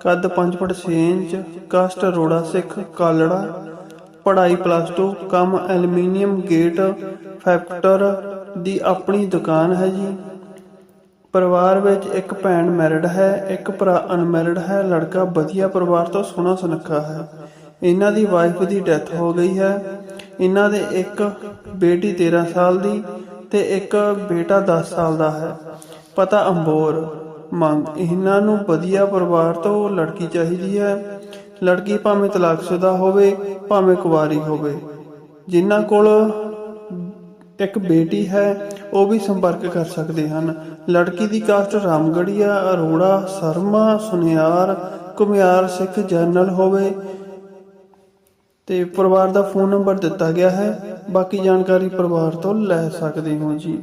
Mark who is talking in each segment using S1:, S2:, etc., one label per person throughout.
S1: ਕੱਦ 5 foot 6 inch, caste Arora Sikh, Kalra, ਪੜ੍ਹਾਈ plus 2 ਕੰਮ ਐਲੂਮੀਨੀਅਮ ਗੇਟ ਫੈਕਟਰ ਦੀ ਆਪਣੀ ਦੁਕਾਨ ਹੈ ਜੀ। ਪਰਿਵਾਰ ਵਿੱਚ ਇੱਕ ਭੈਣ ਮੈਰਿਡ ਹੈ, ਇੱਕ ਭਰਾ ਅਨਮੈਰਿਡ ਹੈ, ਲੜਕਾ ਵਧੀਆ ਪਰਿਵਾਰ ਤੋਂ ਸੋਹਣਾ ਸੁਨੱਖਾ ਹੈ। ਇਹਨਾਂ ਦੀ ਵਾਈਫ ਦੀ ਡੈਥ ਹੋ ਗਈ ਹੈ। ਇਹਨਾਂ ਦੇ ਇੱਕ ਬੇਟੀ 13 ਸਾਲ ਦੀ ਤੇ ਇੱਕ ਬੇਟਾ 10 ਸਾਲ ਦਾ ਹੈ। ਪਤਾ ਅੰਬੋਰ ਮੰਗ, ਇਹਨਾਂ ਨੂੰ ਵਧੀਆ ਪਰਿਵਾਰ ਤੋਂ ਲੜਕੀ ਚਾਹੀਦੀ ਹੈ। ਲੜਕੀ ਭਾਵੇਂ ਤਲਾਕਸ਼ੁਦਾ ਹੋਵੇ, ਭਾਵੇਂ ਕੁਵਾਰੀ ਹੋਵੇ। ਜਿਨ੍ਹਾਂ ਕੋਲ ਇੱਕ ਬੇਟੀ ਹੈ, ਉਹ ਵੀ ਸੰਪਰਕ ਕਰ ਸਕਦੇ ਹਨ। ਲੜਕੀ ਦੀ ਕਾਸਟ ਰਾਮਗੜੀਆ ਅਰੋੜਾ, ਸ਼ਰਮਾ, ਸੁਨਿਆਰ ਕੁਮਿਆਰ ਸਿੱਖ ਜਨਰਲ ਹੋਵੇ। ਤੇ ਪਰਿਵਾਰ ਦਾ ਫੋਨ ਨੰਬਰ ਦਿੱਤਾ ਗਿਆ ਹੈ। ਬਾਕੀ ਜਾਣਕਾਰੀ ਪਰਿਵਾਰ ਤੋਂ ਲੈ ਸਕਦੇ ਹੋ ਜੀ।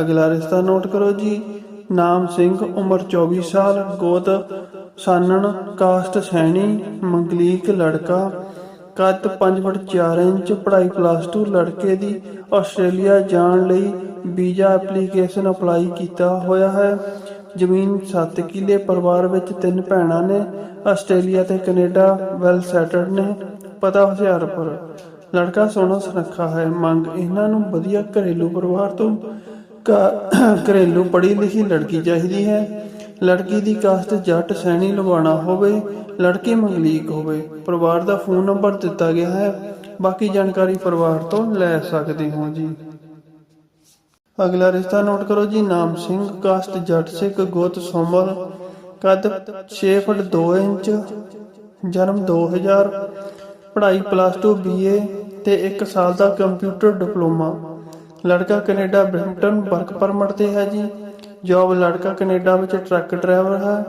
S1: ਅਗਲਾ ਰਿਸ਼ਤਾ ਨੋਟ ਕਰੋ ਜੀ। ਨਾਮ ਸਿੰਘ, ਉਮਰ 24 ਸਾਲ, ਗੋਤ, ਸਾਨਣ ਕਾਸਟ ਸੈਣੀ, ਮੰਗਲੀਕ ਲੜਕਾ ਕੱਦ 5 ਫੁੱਟ 4 ਇੰਚ, ਪੜ੍ਹਾਈ ਪਲੱਸ 2 ਲੜਕੇ ਦੀ ਆਸਟ੍ਰੇਲੀਆ ਜਾਣ ਲਈ ਵੀਜ਼ਾ ਐਪਲੀਕੇਸ਼ਨ ਅਪਲਾਈ ਕੀਤਾ ਹੋਇਆ ਹੈ। ਜ਼ਮੀਨ 7 ਕਿੱਲੇ, ਪਰਿਵਾਰ ਵਿੱਚ ਤਿੰਨ ਭੈਣਾਂ ਨੇ, ਆਸਟ੍ਰੇਲੀਆ ਤੇ ਕੈਨੇਡਾ ਵੈਲ ਸੈਟਲਡ ਨੇ, ਪਤਾ ਹੁਸ਼ਿਆਰਪੁਰ ਲੜਕਾ ਸੋਹਣਾ ਸੁਨੱਖਾ ਹੈ, ਮੰਗ ਇਹਨਾਂ ਨੂੰ ਵਧੀਆ ਘਰੇਲੂ ਪਰਿਵਾਰ ਤੋਂ ਘਰੇਲੂ ਪੜ੍ਹੀ ਲਿਖੀ ਲੜਕੀ ਚਾਹੀਦੀ ਹੈ। ਲੜਕੀ ਦੀ ਕਾਸਟ ਜੱਟ ਸੈਣੀ ਲਵਾਣਾ ਹੋਵੇ, ਲੜਕੀ ਮੰਗਲੀਕ ਹੋਵੇ, ਪਰਿਵਾਰ ਦਾ ਫੋਨ ਨੰਬਰ ਦਿੱਤਾ ਗਿਆ ਹੈ। ਬਾਕੀ ਜਾਣਕਾਰੀ ਪਰਿਵਾਰ ਤੋਂ ਲੈ ਸਕਦੇ ਹੋ ਜੀ। ਅਗਲਾ ਰਿਸ਼ਤਾ ਨੋਟ ਕਰੋ ਜੀ, ਨਾਮ ਸਿੰਘ ਕਾਸਟ ਜੱਟ ਸਿੱਖ, ਗੋਤ ਸੋਮਲ, ਕੱਦ 6 ਫੁੱਟ 2 ਇੰਚ, ਜਨਮ 2000 ਪੜ੍ਹਾਈ ਪਲੱਸ 2 ਬੀਏ ਤੇ 1 ਸਾਲ ਦਾ ਕੰਪਿਊਟਰ ਡਿਪਲੋਮਾ ਲੜਕਾ ਕੈਨੇਡਾ ਬ੍ਰਿੰਟਨ ਵਰਕ ਪਰਮਿਟ ਤੇ ਹੈ ਜੀ। ਜੌਬ ਲੜਕਾ ਕੈਨੇਡਾ ਵਿੱਚ ਟਰੱਕ ਡਰਾਈਵਰ ਹੈ।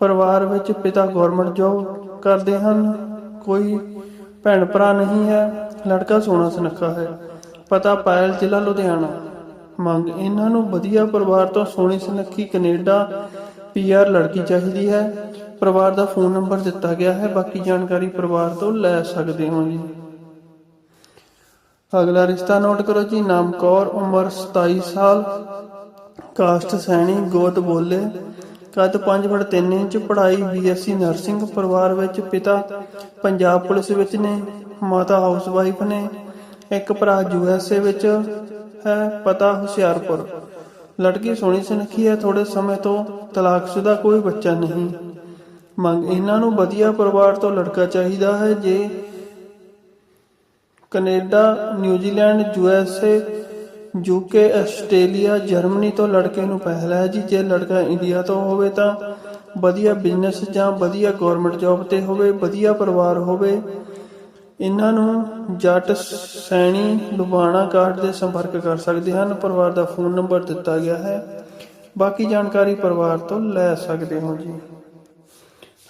S1: ਪਰਿਵਾਰ ਵਿੱਚ ਪਿਤਾ ਗਵਰਨਮੈਂਟ ਜੌਬ ਕਰਦੇ ਹਨ। ਕੋਈ ਭੈਣ ਭਰਾ ਨਹੀਂ ਹੈ। ਲੜਕਾ ਸੋਹਣਾ ਸੁਨੱਖਾ ਹੈ। ਪਤਾ ਪਾਇਲ ਜ਼ਿਲ੍ਹਾ ਲੁਧਿਆਣਾ। ਮੰਗ ਇਹਨਾਂ ਨੂੰ ਵਧੀਆ ਪਰਿਵਾਰ ਤੋਂ ਸੋਹਣੀ ਸੁਨੱਖੀ ਕੈਨੇਡਾ ਪੀਆਰ ਲੜਕੀ ਚਾਹੀਦੀ ਹੈ। ਪਰਿਵਾਰ ਦਾ ਫੋਨ ਨੰਬਰ ਦਿੱਤਾ ਗਿਆ ਹੈ। ਬਾਕੀ ਜਾਣਕਾਰੀ ਪਰਿਵਾਰ ਤੋਂ ਲੈ ਸਕਦੇ ਹੋ ਜੀ। ਅਗਲਾ ਰਿਸ਼ਤਾ ਨੋਟ ਕਰੋ ਜੀ ਨਾਮ ਕੌਰ ਉਮਰ 27 ਸਾਲ ਕਾਸਟ ਸੈਣੀ, ਗੋਤ ਬੋਲੇ, ਕੱਦ 5 ਫੁੱਟ 3 ਇੰਚ, ਪੜ੍ਹਾਈ ਬੀਐਸਸੀ ਨਰਸਿੰਗ, ਪਰਿਵਾਰ ਵਿੱਚ ਪਿਤਾ ਪੰਜਾਬ ਪੁਲਿਸ ਵਿੱਚ ਨੇ, ਮਾਤਾ ਹਾਊਸ ਵਾਈਫ ਨੇ, ਇੱਕ ਭਰਾ ਯੂਐਸਏ ਵਿੱਚ ਹੈ, ਪਤਾ ਹੁਸ਼ਿਆਰਪੁਰ। ਲੜਕੀ ਸੋਹਣੀ ਸੁਨੱਖੀ ਹੈ ਥੋੜੇ ਸਮੇਂ ਤੋਂ ਤਲਾਕਸ਼ੁਦਾ ਕੋਈ ਬੱਚਾ ਨਹੀਂ। ਮੰਗ, ਇਹਨਾਂ ਨੂੰ ਵਧੀਆ ਪਰਿਵਾਰ ਤੋਂ ਲੜਕਾ ਚਾਹੀਦਾ ਹੈ, ਜੇ Canada, New Zealand, U S A UK Australia, Germany ਤੋਂ ਲੜਕੇ ਨੂੰ ਪਹਿਲਾ ਹੈ ਜੀ। ਜੇ ਲੜਕਾ ਇੰਡੀਆ ਤੋਂ ਹੋਵੇ ਤਾਂ ਵਧੀਆ ਬਿਜ਼ਨਸ ਜਾਂ ਵਧੀਆ ਗਵਰਨਮੈਂਟ ਜੌਬ ਤੇ ਹੋਵੇ, ਵਧੀਆ ਪਰਿਵਾਰ ਹੋਵੇ, ਇਹਨਾਂ ਨੂੰ ਜੱਟ ਸੈਣੀ ਲੁਬਾਣਾ ਕਾਰਡ ਦੇ ਸੰਪਰਕ ਕਰ ਸਕਦੇ ਹਨ। ਪਰਿਵਾਰ ਦਾ ਫੋਨ ਨੰਬਰ ਦਿੱਤਾ ਗਿਆ ਹੈ। ਬਾਕੀ ਜਾਣਕਾਰੀ ਪਰਿਵਾਰ ਤੋਂ ਲੈ ਸਕਦੇ ਹੋ ਜੀ।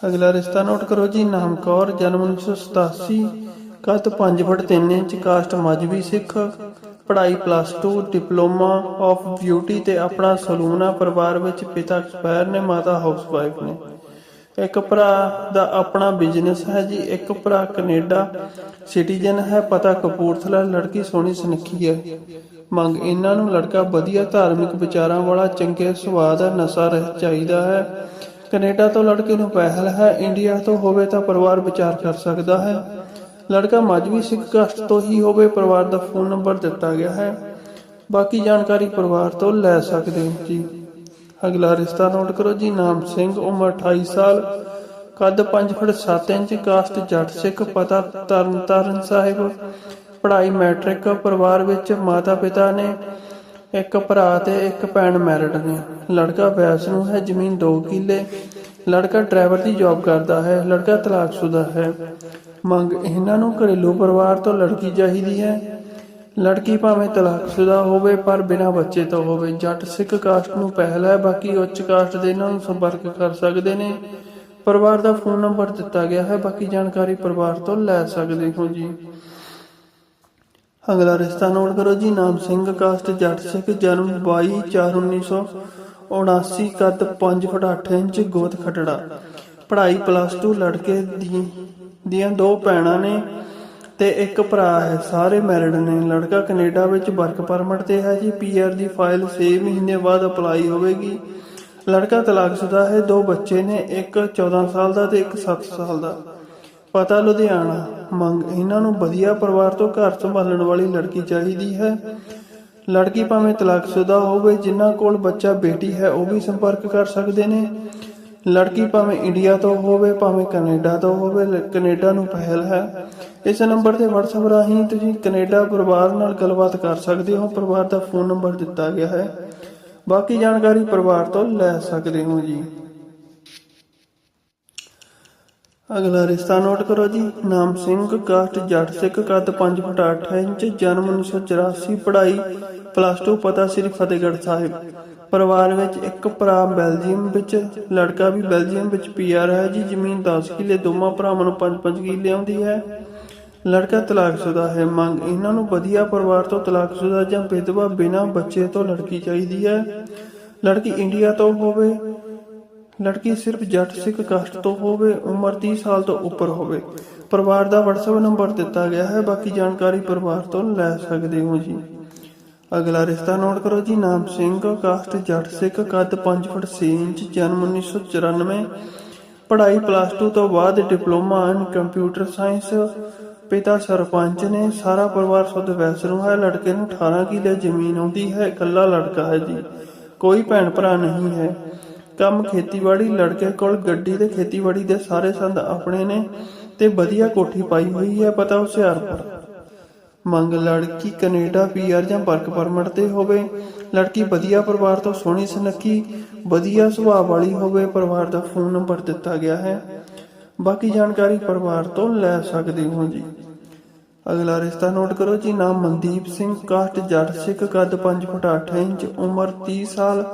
S1: ਅਗਲਾ ਰਿਸ਼ਤਾ ਨੋਟ ਕਰੋ ਜੀ। ਨਾਮ ਕੌਰ ਜਨਮ 1987 ਕੱਦ 5 foot 3 inch caste Mazhabi Sikh, ਪੜ੍ਹਾਈ ਪਲੱਸ 2 ਡਿਪਲੋਮਾ ਆਫ ਬਿਊਟੀ ਤੇ ਆਪਣਾ ਸਲੂਨ ਆ ਪਰਿਵਾਰ ਵਿੱਚ ਪਿਤਾ ਐਕਸਪਾਇਰ ਨੇ ਮਾਤਾ ਹਾਊਸ ਵਾਈਫ ਨੇ। ਇੱਕ ਭਰਾ ਦਾ ਆਪਣਾ ਬਿਜ਼ਨਸ ਹੈ ਜੀ, ਇੱਕ ਭਰਾ ਕੈਨੇਡਾ ਸਿਟੀਜ਼ਨ ਹੈ, ਪਤਾ ਕਪੂਰਥਲਾ ਲੜਕੀ ਸੋਹਣੀ ਸੁਨੱਖੀ ਹੈ। ਮੰਗ ਇਹਨਾਂ ਨੂੰ ਲੜਕਾ ਵਧੀਆ ਧਾਰਮਿਕ ਵਿਚਾਰਾਂ ਵਾਲਾ, ਚੰਗੇ ਸੁਭਾਅ ਦਾ ਨਸ਼ਾ ਰਹਿ ਚਾਹੀਦਾ ਹੈ। ਕੈਨੇਡਾ ਤੋਂ ਲੜਕੇ ਨੂੰ ਪਹਿਲ ਹੈ, ਇੰਡੀਆ ਤੋਂ ਹੋਵੇ ਤਾਂ ਪਰਿਵਾਰ ਵਿਚਾਰ ਕਰ ਸਕਦਾ ਹੈ। ਲੜਕਾ ਮਜਬੀ ਸਿੱਖ ਕਾਸਟ ਤੋਂ ਹੀ ਹੋਵੇ, ਪਰਿਵਾਰ ਦਾ ਫੋਨ ਨੰਬਰ ਦਿੱਤਾ ਗਿਆ ਹੈ। ਬਾਕੀ ਜਾਣਕਾਰੀ ਪਰਿਵਾਰ ਤੋਂ ਲੈ ਸਕਦੇ ਹੋ ਜੀ। ਅਗਲਾ ਰਿਸ਼ਤਾ ਨੋਟ ਕਰੋ ਜੀ, ਨਾਮ ਸਿੰਘ, ਉਮਰ 28 ਸਾਲ, ਕੱਦ 5 ਫੁੱਟ 7 ਇੰਚ ਕਾਸਟ ਜੱਟ ਸਿੱਖ, ਪਤਾ ਤਰਨਤਾਰਨ ਸਾਹਿਬ। ਪੜ੍ਹਾਈ ਮੈਟ੍ਰਿਕ, ਪਰਿਵਾਰ ਵਿੱਚ ਮਾਤਾ ਪਿਤਾ ਨੇ ਇੱਕ ਭਰਾ ਤੇ ਇੱਕ ਭੈਣ ਮੈਰਿਡ ਨੇ। ਲੜਕਾ ਵੈਸ ਨੂੰ ਹੈ, ਜ਼ਮੀਨ 2 ਕਿੱਲੇ। ਲੜਕਾ ਡਰਾਈਵਰ ਦੀ ਜੌਬ ਕਰਦਾ ਹੈ। ਲੜਕਾ ਤਲਾਕਸ਼ੁਦਾ ਹੈ। ਮੰਗ ਇਹਨਾਂ ਨੂੰ ਘਰੇਲੂ ਪਰਿਵਾਰ ਤੋਂ ਲੜਕੀ ਚਾਹੀਦੀ ਹੈ। ਲੜਕੀ ਭਾਵੇਂ ਤਲਾਕਸ਼ੁਦਾ ਹੋਵੇ, ਪਰ ਬਿਨਾਂ ਬੱਚੇ ਤੋਂ ਹੋਵੇ। ਜੱਟ ਸਿੱਖ ਕਾਸਟ ਨੂੰ ਪਹਿਲ ਹੈ, ਬਾਕੀ ਉੱਚ ਕਾਸਟ ਦੇ ਇਹਨਾਂ ਸੰਪਰਕ ਕਰ ਸਕਦੇ ਨੇ। ਪਰਿਵਾਰ ਦਾ ਫੋਨ ਨੰਬਰ ਦਿੱਤਾ ਗਿਆ ਹੈ, ਬਾਕੀ ਜਾਣਕਾਰੀ ਪਰਿਵਾਰ ਤੋਂ ਲੈ ਸਕਦੇ ਹੋ ਜੀ। ਅਗਲਾ ਰਿਸ਼ਤਾ ਨੋਟ ਕਰੋ ਜੀ, ਨਾਮ ਸਿੰਘ ਕਾਸਟ ਜੱਟ ਸਿੱਖ, ਜਨਮ 22 4 1979 ਕੱਦ 5 ਫੁੱਟ 8 ਇੰਚ, ਗੋਤ ਖਟੜਾ। ਪੜ੍ਹਾਈ ਪਲੱਸ 2 ਲੜਕੇ ਦੀ ਦੀਆਂ ਦੋ ਭੈਣਾਂ ਨੇ ਤੇ ਇੱਕ ਭਰਾ ਹੈ। ਸਾਰੇ ਮੈਰਿਡ ਨੇ। ਲੜਕਾ ਕੈਨੇਡਾ ਵਿੱਚ ਵਰਕ ਪਰਮਿਟ ਤੇ ਹੈ ਜੀ। ਪੀਆਰ ਦੀ ਫਾਈਲ 6 ਮਹੀਨੇ ਬਾਅਦ ਅਪਲਾਈ ਹੋਵੇਗੀ। ਲੜਕਾ ਤਲਾਕਸ਼ੁਦਾ ਹੈ। ਦੋ ਬੱਚੇ ਨੇ। ਇੱਕ 14 ਸਾਲ ਦਾ ਤੇ ਇੱਕ 7 ਸਾਲ ਦਾ। ਪਤਾ ਲੁਧਿਆਣਾ। ਮੰਗ, ਇਹਨਾਂ ਨੂੰ ਵਧੀਆ ਪਰਿਵਾਰ ਤੋਂ ਘਰ ਸੰਭਾਲਣ ਵਾਲੀ ਲੜਕੀ ਚਾਹੀਦੀ ਹੈ। ਲੜਕੀ ਭਾਵੇਂ ਤਲਾਕਸ਼ੁਦਾ ਹੋਵੇ, ਜਿਨ੍ਹਾਂ ਕੋਲ ਬੱਚਾ, ਬੇਟੀ ਹੈ, ਉਹ ਵੀ ਸੰਪਰਕ ਕਰ ਸਕਦੇ ਨੇ। ਲੜਕੀ ਭਾਵੇਂ ਇੰਡੀਆ ਤੋਂ ਹੋਵੇ, ਭਾਵੇਂ ਕੈਨੇਡਾ ਤੋਂ ਹੋਵੇ ਕੈਨੇਡਾ ਨੂੰ ਪਹਿਲ ਹੈ। ਇਸ ਨੰਬਰ ਤੇ WhatsApp ਰਾਹੀਂ ਤੁਸੀਂ ਕੈਨੇਡਾ ਪਰਿਵਾਰ ਨਾਲ ਗੱਲਬਾਤ ਕਰ ਸਕਦੇ ਹੋ। ਪਰਿਵਾਰ ਦਾ ਫੋਨ ਨੰਬਰ ਦਿੱਤਾ ਗਿਆ ਹੈ। ਬਾਕੀ ਜਾਣਕਾਰੀ ਪਰਿਵਾਰ ਤੋਂ ਲੈ ਸਕਦੇ ਹੋ ਜੀ। ਅਗਲਾ ਰਿਸ਼ਤਾ ਨੋਟ ਕਰੋ ਜੀ। ਨਾਮ ਸਿੰਘ, ਕਾਸਟ, ਜੱਟ ਸਿੱਖ, ਕੱਦ 5 ਫੁੱਟ 8 ਇੰਚ, ਜਨਮ 1984 ਪੜ੍ਹਾਈ ਪਲੱਸ 2 ਪਤਾ ਸ੍ਰੀ ਫਤਿਹਗੜ੍ਹ ਸਾਹਿਬ। ਪਰਿਵਾਰ ਵਿੱਚ ਇੱਕ ਭਰਾ ਬੈਲਜੀਅਮ ਵਿੱਚ, ਲੜਕਾ ਵੀ ਬੈਲਜੀਅਮ ਵਿੱਚ ਪੀਆਰ ਹੈ। ਜੀ ਜ਼ਮੀਨ 10 ਕਿੱਲੇ, ਦੋਵਾਂ ਭਰਾਵਾਂ ਨੂੰ 5-5 ਕਿੱਲੇ ਆਉਂਦੀ ਹੈ। ਲੜਕਾ ਤਲਾਕਸ਼ੁਦਾ ਹੈ। ਮੰਗ, ਇਹਨਾਂ ਨੂੰ ਵਧੀਆ ਪਰਿਵਾਰ ਤੋਂ ਤਲਾਕਸ਼ੁਦਾ ਜਾਂ ਵਿਧਵਾ ਬਿਨਾਂ ਬੱਚੇ ਤੋਂ ਲੜਕੀ ਚਾਹੀਦੀ ਹੈ। ਲੜਕੀ ਇੰਡੀਆ ਤੋਂ ਹੋਵੇ, ਲੜਕੀ ਸਿਰਫ ਜੱਟ ਸਿੱਖ ਕਾਸਟ ਤੋਂ ਹੋਵੇ, ਉਮਰ 30 ਸਾਲ ਤੋਂ ਉੱਪਰ ਹੋਵੇ। ਪਰਿਵਾਰ ਦਾ WhatsApp ਨੰਬਰ ਦਿੱਤਾ ਗਿਆ ਹੈ। ਬਾਕੀ ਜਾਣਕਾਰੀ ਪਰਿਵਾਰ ਤੋਂ ਲੈ ਸਕਦੇ ਹੋ ਜੀ। ਅਗਲਾ ਰਿਸ਼ਤਾ ਨੋਟ ਕਰੋ ਜੀ, ਨਾਮ ਸਿੰਘ ਕਾਸਟ ਜੱਟ ਸਿੱਖ, ਕੱਦ 5 ਫੁੱਟ 6 ਇੰਚ, ਜਨਮ 1994 ਪੜ੍ਹਾਈ ਪਲੱਸ 2 ਤੋਂ ਬਾਅਦ ਡਿਪਲੋਮਾ ਇਨ ਕੰਪਿਊਟਰ ਸਾਇੰਸ ਪਿਤਾ ਸਰਪੰਚ ਨੇ, ਸਾਰਾ ਪਰਿਵਾਰ ਸੁਧ ਵੈਸਰੂ ਹੈ, ਲੜਕੇ ਨੂੰ 18 ਕਿੱਲੇ ਜ਼ਮੀਨ ਆਉਂਦੀ ਹੈ, ਇਕੱਲਾ ਲੜਕਾ ਹੈ ਜੀ, ਕੋਈ ਭੈਣ ਭਰਾ ਨਹੀਂ ਹੈ, ਕੰਮ ਖੇਤੀਬਾੜੀ, ਲੜਕੇ ਕੋਲ ਗੱਡੀ ਤੇ ਖੇਤੀਬਾੜੀ ਦੇ ਸਾਰੇ ਸੰਦ ਆਪਣੇ ਨੇ, ਤੇ ਵਧੀਆ ਕੋਠੀ ਪਾਈ ਹੋਈ ਹੈ, ਪਤਾ ਹੁਸ਼ਿਆਰਪੁਰ। ਮੰਗ ਲੜਕੀ ਕੈਨੇਡਾ ਪੀਆਰ ਜਾਂ ਵਰਕ ਪਰਮਿਟ ਤੇ ਹੋਵੇ। ਲੜਕੀ ਵਧੀਆ ਪਰਿਵਾਰ ਤੋਂ ਸੋਹਣੀ ਸੁਨੱਖੀ, ਵਧੀਆ ਸੁਭਾਅ ਵਾਲੀ ਹੋਵੇ, ਪਰਿਵਾਰ ਦਾ ਫੋਨ ਨੰਬਰ ਦਿੱਤਾ ਗਿਆ ਹੈ। ਬਾਕੀ ਜਾਣਕਾਰੀ ਪਰਿਵਾਰ ਤੋਂ ਲੈ ਸਕਦੇ ਹੋ ਜੀ। ਅਗਲਾ ਰਿਸ਼ਤਾ ਨੋਟ ਕਰੋ, ਜੀ ਨਾਮ ਮਨਦੀਪ ਸਿੰਘ, ਕਾਸਟ ਜੱਟ ਸਿੱਖ, ਕੱਦ 5 ਫੁੱਟ 8 ਇੰਚ, ਉਮਰ 30 ਸਾਲ।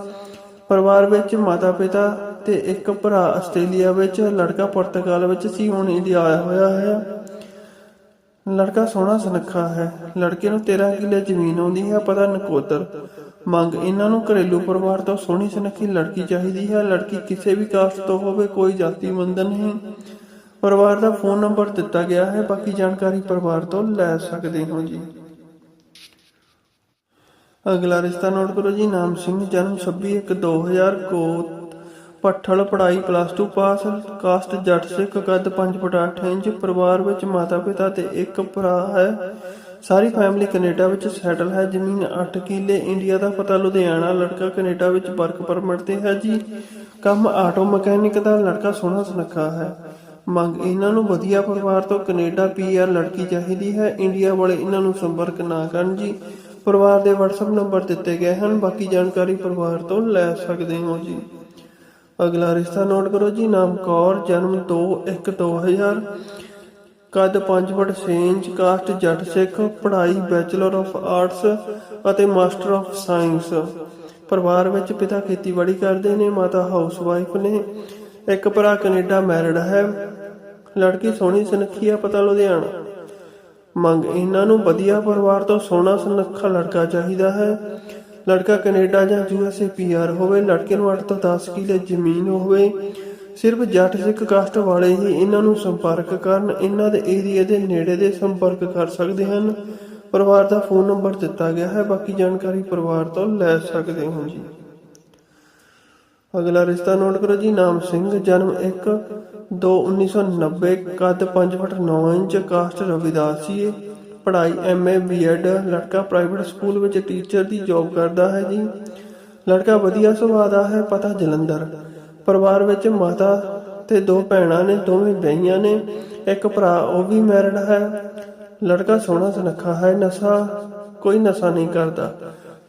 S1: ਪਰਿਵਾਰ ਵਿੱਚ ਮਾਤਾ ਪਿਤਾ ਤੇ ਇੱਕ ਭਰਾ ਆਸਟ੍ਰੇਲੀਆ ਵਿੱਚ, ਲੜਕਾ ਪੁਰਤਗਾਲ ਵਿੱਚ ਸੀ, ਹੁਣ ਇੰਡੀਆ ਆਇਆ ਹੋਇਆ ਹੈ। ਲੜਕਾ ਸੋਹਣਾ ਸੁਨੱਖਾ ਹੈ। ਲੜਕੇ ਨੂੰ 13 ਕਿੱਲੇ ਜ਼ਮੀਨ ਆਉਂਦੀ ਹੈ ਪਤਾ ਨਕੋਦਰ। ਮੰਗ ਇਹਨਾਂ ਨੂੰ ਘਰੇਲੂ ਪਰਿਵਾਰ ਤੋਂ ਸੋਹਣੀ ਸੁਨੱਖੀ ਲੜਕੀ ਚਾਹੀਦੀ ਹੈ। ਲੜਕੀ ਕਿਸੇ ਵੀ ਕਾਸਟ ਤੋਂ ਹੋਵੇ, ਕੋਈ ਜਾਤੀ ਬੰਧਨ ਨਹੀਂ। ਪਰਿਵਾਰ ਦਾ ਫੋਨ ਨੰਬਰ ਦਿੱਤਾ ਗਿਆ ਹੈ। ਬਾਕੀ ਜਾਣਕਾਰੀ ਪਰਿਵਾਰ ਤੋਂ ਲੈ ਸਕਦੇ ਹੋ ਜੀ। ਅਗਲਾ ਰਿਸ਼ਤਾ ਨੋਟ ਕਰੋ ਜੀ। ਨਾਮ ਸਿੰਘ, ਜਨਮ 26/1/2000 ਕੋਤ ਪੱਠਲ ਪੜ੍ਹਾਈ ਪਲੱਸ 2 ਪਾਸ ਕਾਸਟ ਜੱਟ ਸਿੱਖ ਕੱਦ 5 ਫੁੱਟ 8 ਇੰਚ, ਪਰਿਵਾਰ ਵਿੱਚ ਮਾਤਾ ਪਿਤਾ ਤੇ ਇੱਕ ਭਰਾ ਹੈ। ਸਾਰੀ ਫੈਮਿਲੀ ਕੈਨੇਡਾ ਵਿੱਚ ਸੈਟਲ ਹੈ। ਜ਼ਮੀਨ 8 ਕਿੱਲੇ ਇੰਡੀਆ ਦਾ ਪਤਾ ਲੁਧਿਆਣਾ, ਲੜਕਾ ਕੈਨੇਡਾ ਵਿੱਚ ਵਰਕ ਪਰਮਿਟ ਤੇ ਹੈ ਜੀ। ਕੰਮ ਆਟੋ ਮਕੈਨਿਕ ਦਾ, ਲੜਕਾ ਸੋਹਣਾ ਸੁਨੱਖਾ ਹੈ। ਮੰਗ ਇਹਨਾਂ ਨੂੰ ਵਧੀਆ ਪਰਿਵਾਰ ਤੋਂ ਕੈਨੇਡਾ ਪੀਆਰ ਲੜਕੀ ਚਾਹੀਦੀ ਹੈ। ਇੰਡੀਆ ਵਾਲੇ ਇਹਨਾਂ ਨੂੰ ਸੰਪਰਕ ਨਾ ਕਰਨ ਜੀ। ਪਰਿਵਾਰ ਦੇ WhatsApp ਨੰਬਰ ਦਿੱਤੇ ਗਏ ਹਨ। ਬਾਕੀ ਜਾਣਕਾਰੀ ਪਰਿਵਾਰ ਤੋਂ ਲੈ ਸਕਦੇ ਹੋ ਜੀ। ਅਗਲਾ ਰਿਸ਼ਤਾ ਨੋਟ ਕਰੋ ਜੀ, ਨਾਮ ਕੌਰ, ਜਨਮ 2 1 2000 ਕੱਦ 5 ਫੁੱਟ 6 ਇੰਚ ਕਾਸਟ ਜੱਟ ਸਿੱਖ, ਪੜ੍ਹਾਈ ਬੈਚਲਰ ਆਫ ਆਰਟਸ ਅਤੇ ਮਾਸਟਰ ਆਫ ਸਾਇੰਸ। ਪਰਿਵਾਰ ਵਿੱਚ ਪਿਤਾ ਖੇਤੀਬਾੜੀ ਕਰਦੇ ਨੇ, ਮਾਤਾ ਹਾਊਸ ਵਾਈਫ ਨੇ। ਇੱਕ ਭਰਾ ਕੈਨੇਡਾ ਮੈਰਿਡ ਹੈ। ਲੜਕੀ ਸੋਹਣੀ ਸੁਨੱਖੀ ਆ, ਪਤਾ ਲੁਧਿਆਣਾ। ਮੰਗ ਇਹਨਾਂ ਨੂੰ ਵਧੀਆ ਪਰਿਵਾਰ ਤੋਂ ਸੋਹਣਾ ਸੁਨੱਖਾ ਲੜਕਾ ਚਾਹੀਦਾ ਹੈ। ਲੜਕਾ ਕੈਨੇਡਾ ਜਾਂ ਯੂਐਸਏ ਪੀਆਰ ਹੋਵੇ, ਲੜਕੇ ਨੂੰ 8 ਤੋਂ 10 ਕਿੱਲੇ ਜ਼ਮੀਨ ਹੋਵੇ। ਸਿਰਫ ਜੱਟ ਸਿੱਖ ਕਾਸਟ ਵਾਲੇ ਹੀ ਇਹਨਾਂ ਨੂੰ ਸੰਪਰਕ ਕਰਨ, ਇਹਨਾਂ ਦੇ ਏਰੀਆ ਦੇ ਨੇੜੇ ਦੇ ਸੰਪਰਕ ਕਰ ਸਕਦੇ ਹਨ। ਪਰਿਵਾਰ ਦਾ ਫੋਨ ਨੰਬਰ ਦਿੱਤਾ ਗਿਆ ਹੈ, ਬਾਕੀ ਜਾਣਕਾਰੀ ਪਰਿਵਾਰ ਤੋਂ ਲੈ ਸਕਦੇ ਹੋ ਜੀ। ਅਗਲਾ ਰਿਸ਼ਤਾ ਨੋਟ ਕਰੋ ਜੀ, ਨਾਮ ਸਿੰਘ, ਜਨਮ 1 2 1990 ਕੱਦ 5 ਫੁੱਟ 9 ਇੰਚ, ਕਾਸਟ ਰਵਿਦਾਸੀਏ ਪੜ੍ਹਾਈ ਐਮਏ ਬੀਐਡ ਲੜਕਾ ਪ੍ਰਾਈਵੇਟ ਸਕੂਲ ਵਿੱਚ ਟੀਚਰ ਦੀ ਜੌਬ ਕਰਦਾ ਹੈ ਜੀ। ਲੜਕਾ ਵਧੀਆ ਸੁਭਾਅ ਦਾ ਹੈ, ਪਤਾ ਜਲੰਧਰ। ਪਰਿਵਾਰ ਵਿੱਚ ਮਾਤਾ ਤੇ ਦੋ ਭੈਣਾਂ ਨੇ, ਦੋਵੇਂ ਵਿਆਹੀਆਂ ਨੇ, ਇੱਕ ਭਰਾ, ਉਹ ਵੀ ਮੈਰਿਡ ਹੈ। ਲੜਕਾ ਸੋਹਣਾ ਸੁਨੱਖਾ ਹੈ, ਨਸ਼ਾ ਕੋਈ ਨਸ਼ਾ ਨਹੀਂ ਕਰਦਾ,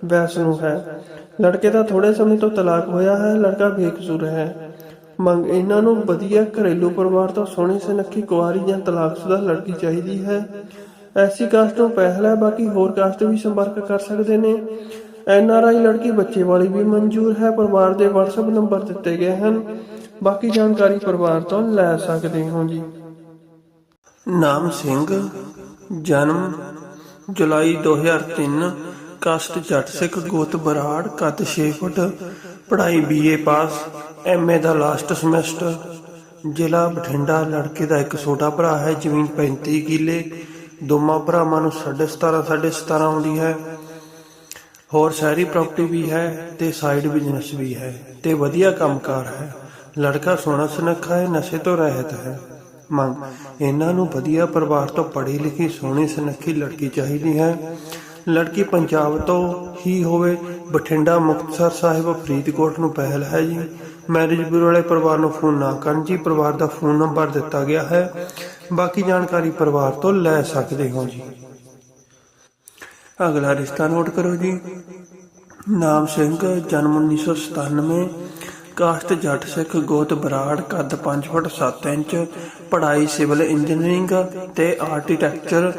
S1: ਵੈਸ਼ਨੂ ਹੈ। ਲੜਕੇ ਦਾ ਥੋੜੇ ਸਮੇਂ ਤੋਂ ਤਲਾਕ ਹੋਇਆ ਹੈ, ਲੜਕਾ ਬੇਕਸੂਰ ਹੈ। ਮੰਗ ਇਹਨਾਂ ਨੂੰ ਵਧੀਆ ਘਰੇਲੂ ਪਰਿਵਾਰ ਤੋਂ ਸੋਹਣੀ ਸੁਨੱਖੀ ਕੁਆਰੀ ਜਾਂ ਤਲਾਕਸ਼ੁਦਾ ਲੜਕੀ ਚਾਹੀਦੀ ਹੈ। ਐਸੀ ਕਾਸਟ ਨੂੰ ਪਹਿਲ ਹੈ, ਬਾਕੀ ਹੋਰ ਕਾਸਟ ਵੀ ਸੰਪਰਕ ਕਰ ਸਕਦੇ ਨੇ। ਐਨ ਆਰ ਆਈ ਲੜਕੀ ਬੱਚੇ ਵਾਲੀ ਵੀ ਮਨਜ਼ੂਰ ਹੈ, ਪਰਿਵਾਰ ਦੇ WhatsApp ਨੰਬਰ ਦਿੱਤੇ ਗਏ ਹਨ। ਬਾਕੀ ਜਾਣਕਾਰੀ ਪਰਿਵਾਰ ਤੋਂ ਲੈ ਸਕਦੇ ਹੋ ਜੀ। ਨਾਮ ਸਿੰਘ, ਜਨਮ ਜੁਲਾਈ 2003 ਕਾਸਟ ਜੱਟ ਸਿੱਖ ਗੋਤ ਬਰਾੜ, ਕੱਦ 6 ਫੁੱਟ, ਪੜ੍ਹਾਈ ਬੀਏ ਪਾਸ ਐਮਏ ਦਾ ਲਾਸਟ ਸਮੈਸਟਰ ਜ਼ਿਲ੍ਹਾ ਬਠਿੰਡਾ ਲੜਕੇ ਦਾ ਇੱਕ ਛੋਟਾ ਭਰਾ ਹੈ, ਜ਼ਮੀਨ 35 ਕਿੱਲੇ। ਦੋਵਾਂ ਭਰਾਵਾਂ ਨੂੰ 17.5 17.5 ਆਉਂਦੀ ਹੈ। ਹੋਰ ਸ਼ਹਿਰੀ ਪ੍ਰਾਪਰਟੀ ਵੀ ਹੈ ਤੇ ਸਾਈਡ ਬਿਜ਼ਨਸ ਵੀ ਹੈ ਤੇ ਵਧੀਆ ਕੰਮਕਾਰ ਹੈ। ਲੜਕਾ ਸੋਹਣਾ ਸੁਨੱਖਾ ਹੈ, ਨਸ਼ੇ ਤੋਂ ਰਹਿਤ ਹੈ। ਮੰਗ ਇਹਨਾਂ ਨੂੰ ਵਧੀਆ ਪਰਿਵਾਰ ਤੋਂ ਪੜ੍ਹੀ ਲਿਖੀ, ਸੋਹਣੀ ਸੁਨੱਖੀ ਲੜਕੀ ਚਾਹੀਦੀ ਹੈ। ਲੜਕੀ ਪੰਜਾਬ ਤੋਂ ਹੀ ਹੋਵੇ, ਬਠਿੰਡਾ ਮੁਕਤਸਰ ਸਾਹਿਬ ਫਰੀਦਕੋਟ ਨੂੰ ਪਹਿਲ ਹੈ ਜੀ। ਮੈਰਿਜ ਬਿਊਰੋ ਵਾਲੇ ਪਰਿਵਾਰ ਨੂੰ ਫੋਨ ਨਾ ਕਰਨ ਜੀ, ਪਰਿਵਾਰ ਦਾ ਫੋਨ ਨੰਬਰ ਦਿੱਤਾ ਗਿਆ ਹੈ। ਬਾਕੀ ਜਾਣਕਾਰੀ ਪਰਿਵਾਰ ਤੋਂ ਲੈ ਸਕਦੇ ਹੋ ਜੀ। ਅਗਲਾ ਰਿਸ਼ਤਾ ਨੋਟ ਕਰੋ ਜੀ। ਨਾਮ ਸਿੰਘ, ਜਨਮ 1997 ਕਾਸਟ ਜੱਟ ਸਿੱਖ ਗੋਤ ਬਰਾੜ, ਕੱਦ 5 ਫੁੱਟ 7 ਇੰਚ, ਪੜ੍ਹਾਈ ਸਿਵਲ ਇੰਜੀਨੀਅਰਿੰਗ ਤੇ ਆਰਕੀਟੈਕਚਰ,